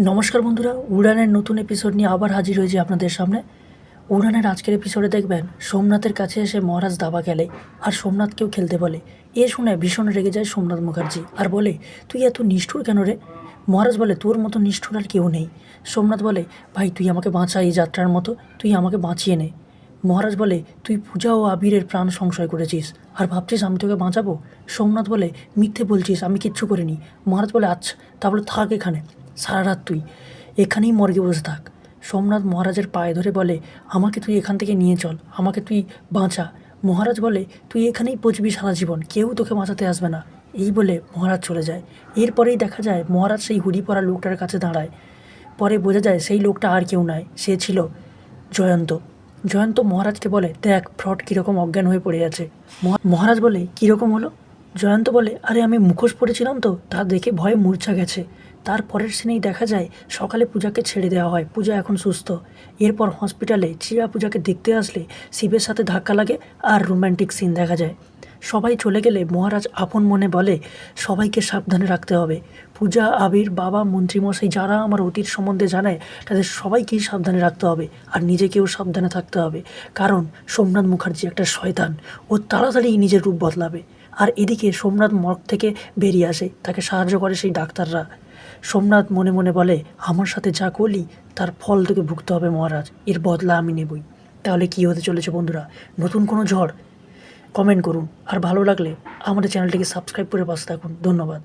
নমস্কার বন্ধুরা, উড়ানের নতুন এপিসোড নিয়ে আবার হাজির হয়েছি আপনাদের সামনে। উড়ানের আজকের এপিসোডে দেখবেন, সোমনাথের কাছে এসে মহারাজ দাবা খেলে, আর সোমনাথকেও খেলতে বলে। এ শুনে ভীষণ রেগে যায় সোমনাথ মুখার্জি, আর বলে, তুই এত নিষ্ঠুর কেন রে? মহারাজ বলে, তোর মতো নিষ্ঠুর আর কেউ নেই। সোমনাথ বলে, ভাই, তুই আমাকে বাঁচা এই যাত্রার মতো, তুই আমাকে বাঁচিয়ে নে। মহারাজ বলে, তুই পূজা ও আবিরের প্রাণ সংশয় করেছিস, আর ভাবছিস আমি তোকে বাঁচাবো? সোমনাথ বলে, মিথ্যে বলছিস, আমি কিচ্ছু করিনি। মহারাজ বলে আচ্ছা তাহলে থাক এখানে। সারা রাত তুই। এখানেই মর্গে বসে থাক। সোমনাথ মহারাজের পায়ে ধরে বলে, আমাকে তুই এখান থেকে নিয়ে চল। আমাকে তুই বাঁচা। মহারাজ বলে, তুই এখানেই পচবি সারা জীবন। কেউ তোকে বাঁচাতে আসবে না। এই বলে মহারাজ চলে যায়। এরপরেই দেখা যায় মহারাজ সেই হুডি পরা লোকটার কাছে দাঁড়ায়। পরে বোঝা যায় সেই লোকটা আর কেউ নয় সে ছিল জয়ন্ত। জয়ন্ত মহারাজকে বলে, দেখ, ফ্রড কীরকম অজ্ঞান হয়ে পড়ে আছে। মহা- মহারাজ বলে, কীরকম হলো? জয়ন্ত বলে, আরে, আমি মুখোশ পড়েছিলাম তো, তা দেখে ভয়ে মূর্ছা গেছে। তার পরের সিনেই দেখা যায়, সকালে পূজাকে ছেড়ে দেওয়া হয়, পূজা এখন সুস্থ। এরপর হসপিটালে চিরা পূজাকে দেখতে আসলে শিবের সাথে ধাক্কা লাগে আর রোম্যান্টিক সিন দেখা যায়। সবাই চলে গেলে মহারাজ আপন মনে বলে, সবাইকে সাবধানে রাখতে হবে। পূজা, আবির, বাবা, মন্ত্রীমশাই যারা আমার অতীত সম্বন্ধে জানায়, তাদের সবাইকেই সাবধানে রাখতে হবে আর নিজেকেও সাবধানে থাকতে হবে। কারণ সোমনাথ মুখার্জি একটা শয়তান। ও তাড়াতাড়ি নিজের রূপ বদলাবে। আর এদিকে সোমনাথ মর্গ থেকে বেরিয়ে আসে, তাকে সাহায্য করে সেই ডাক্তাররা। সোমনাথ মনে মনে বলে, আমার সাথে যা করলি, তার ফল তোকে ভুগতে হবে মহারাজ, এর বদলা আমি নেবই। তাহলে কী হতে চলেছে বন্ধুরা? নতুন কোনো ঝড়? কমেন্ট করুন, আর ভালো লাগলে আমাদের চ্যানেলটিকে সাবস্ক্রাইব করে পাশে থাকুন। ধন্যবাদ।